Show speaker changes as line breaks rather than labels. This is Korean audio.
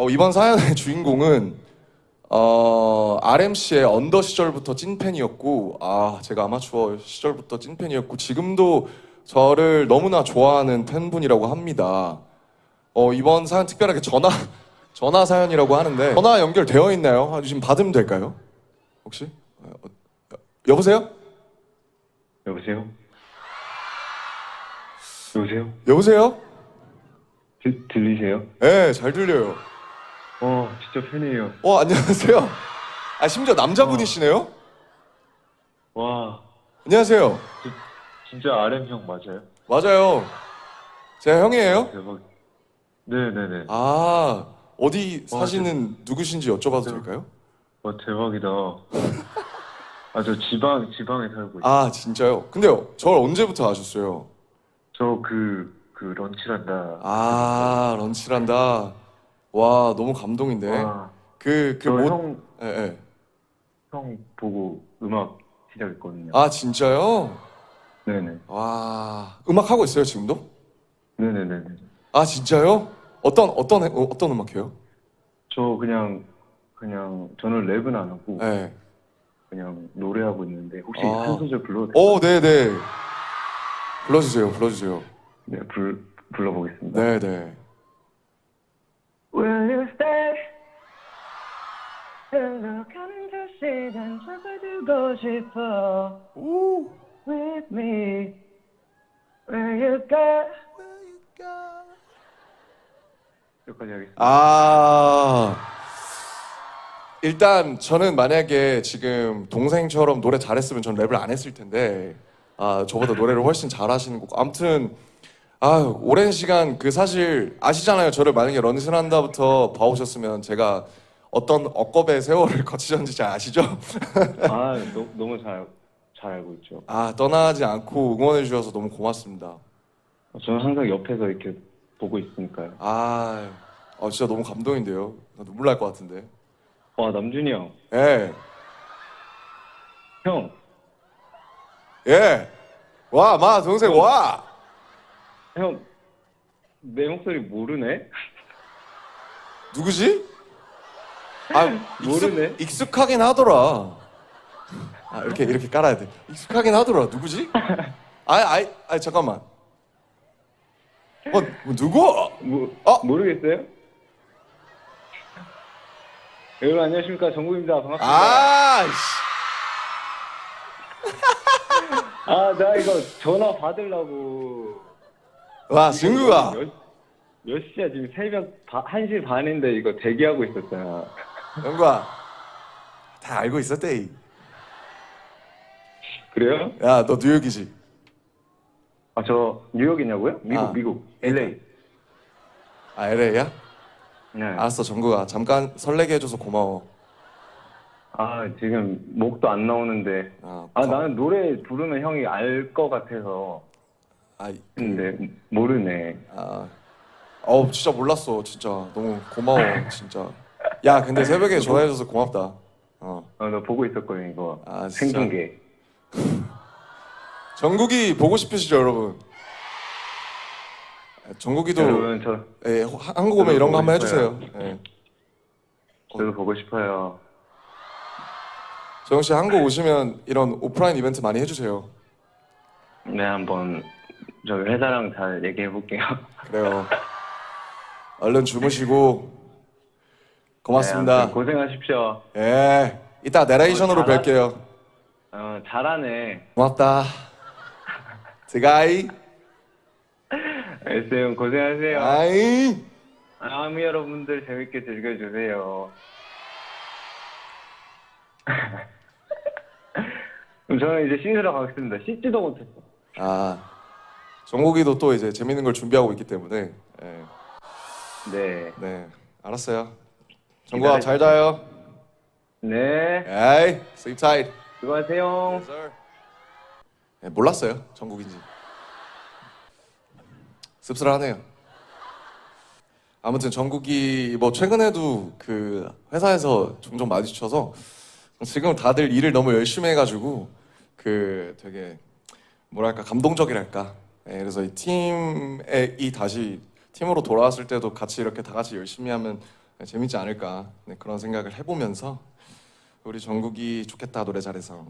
어, 이번 사연의 주인공은 어, RMC의 언더 시절부터 찐팬이었고 아 제가 아마추어 시절부터 찐팬이었고 지금도 저를 너무나 좋아하는 팬분이라고 합니다. 어, 이번 사연 특별하게 전화 전화 사연이라고 하는데 전화 연결되어 있나요? 아, 지금 받으면 될까요? 혹시 어, 어, 여보세요?
여보세요? 여보세요?
여보세요?
들, 들리세요?
네, 잘 들려요.
어, 진짜 팬이에요.
어, 안녕하세요. 아, 심지어 남자분이시네요?
와,
안녕하세요.
저, 진짜 RM 형 맞아요?
맞아요. 제가 형이에요?
대박. 네네네.
아, 어디
와,
사시는 누구신지 여쭤봐도
저-
될까요?
와, 대박이다. 아, 저 지방, 지방에 살고 있어요.
아, 진짜요? 근데요, 저를 언제부터 아셨어요?
저 그, 그 런치란다.
아, 런치란다. 와, 너무 감동인데.
와,
그,
그저
뭐,
형,
예, 예.
형 보고 음악 시작했거든요.
아, 진짜요?
네네.
와, 음악 하고 있어요, 지금도?
네네네네.
아, 진짜요? 어떤, 어떤, 어, 어떤 음악 해요?
저 그냥, 그냥, 저는 랩은 안 하고,
예.
그냥 노래하고 있는데, 혹시
아.
한 소절 불러도
오, 네네. 불러주세요, 불러주세요.
네, 불, 불러보겠습니다.
네네.
Will you stay? 흘러가는 저 시간 잡아두고 싶어
오.
With me Where you go?
여기까지 하겠습니다.
아 일단 저는 만약에 지금 동생처럼 노래 잘했으면 전 랩을 안 했을 텐데 아 저보다 노래를 훨씬 잘하시는 거고 아무튼 아 오랜 시간 그 사실 아시잖아요 저를 만약에 런슨한다부터 봐오셨으면 제가 어떤 억겁의 세월을 거치셨는지 잘 아시죠?
아, 너, 너무 잘, 잘 알고 있죠.
아 떠나지 않고 응원해 주셔서 너무 고맙습니다.
저는 항상 옆에서 이렇게 보고 있으니까요.
아 어, 진짜 너무 감동인데요. 나 눈물 날 것 같은데.
와, 남준이 형.
예.
형,
예. 와, 마 동생 와.
형, 내 목소리 모르네?
누구지? 아, 익숙,
모르네.
익숙 하긴 하더라. 아, 이렇게 이렇게 깔아야 돼. 익숙하긴 하더라. 누구지? 아, 아, 아, 잠깐만. 어, 뭐, 누구?
뭐,
어?
모르겠어요? 여러분 안녕하십니까 정국입니다 반갑습니다
아, 씨.
아 나 이거 전화 받으려고
와, 친구가.
몇, 몇 시야 지금 새벽 바, 1시 반인데 이거 대기하고 있었잖아
영구야. 다 알고 있었대.
그래요?
야, 너 뉴욕이지?
아 저 뉴욕이냐고요? 미국
아.
미국 LA
아, LA야?
네.
알았어, 정구가. 잠깐 설레게 해줘서 고마워.
아 지금 목도 안 나오는데
아,
아
거-
나는 노래 부르면 형이 알 것 같아서
아,
근데 모르네
아, 어 진짜 몰랐어 진짜 너무 고마워 진짜. 야 근데 새벽에 전화해줘서 고맙다. 어,
아나 보고 있었거든 이거
아, 진짜?
생중계
정국이 보고 싶으시죠 여러분? 아, 정국이도
여러분 저
예, 호- 한국 오면 이런 거 한번
해주세요.
예.
저도 보고 싶어요
정국 씨 한국 오시면 이런 오프라인 이벤트 많이 해주세요.
네 한번 저희 회사랑 잘 얘기해 볼게요
그래요. 얼른 주무시고 고맙습니다.
네, 고생하십시오
예, 이따 내레이션으로
어, 잘하-
뵐게요.
어, 잘하네
고맙다. 드가이.
SM 고생하세요
아이.
아미 여러분들 재밌게 즐겨주세요 그럼 저는 이제 씻으러 가겠습니다 씻지도 못했어
아 정국이도 또 이제 재밌는 걸 준비하고 있기 때문에 예,
네.
네 알았어요. 정국아 잘 자요.
네,
에이 sleep tight.
수고하세요.
예, 몰랐어요 정국인지. 씁쓸하네요. 아무튼 정국이 뭐 최근에도 그 회사에서 종종 마주쳐서 지금 다들 일을 너무 열심히 해가지고 그 되게 뭐랄까 감동적이랄까 예, 그래서 이 팀에 이 다시 팀으로 돌아왔을 때도 같이 이렇게 다 같이 열심히 하면 재밌지 않을까. 네, 그런 생각을 해보면서 우리 정국이 좋겠다 노래 잘해서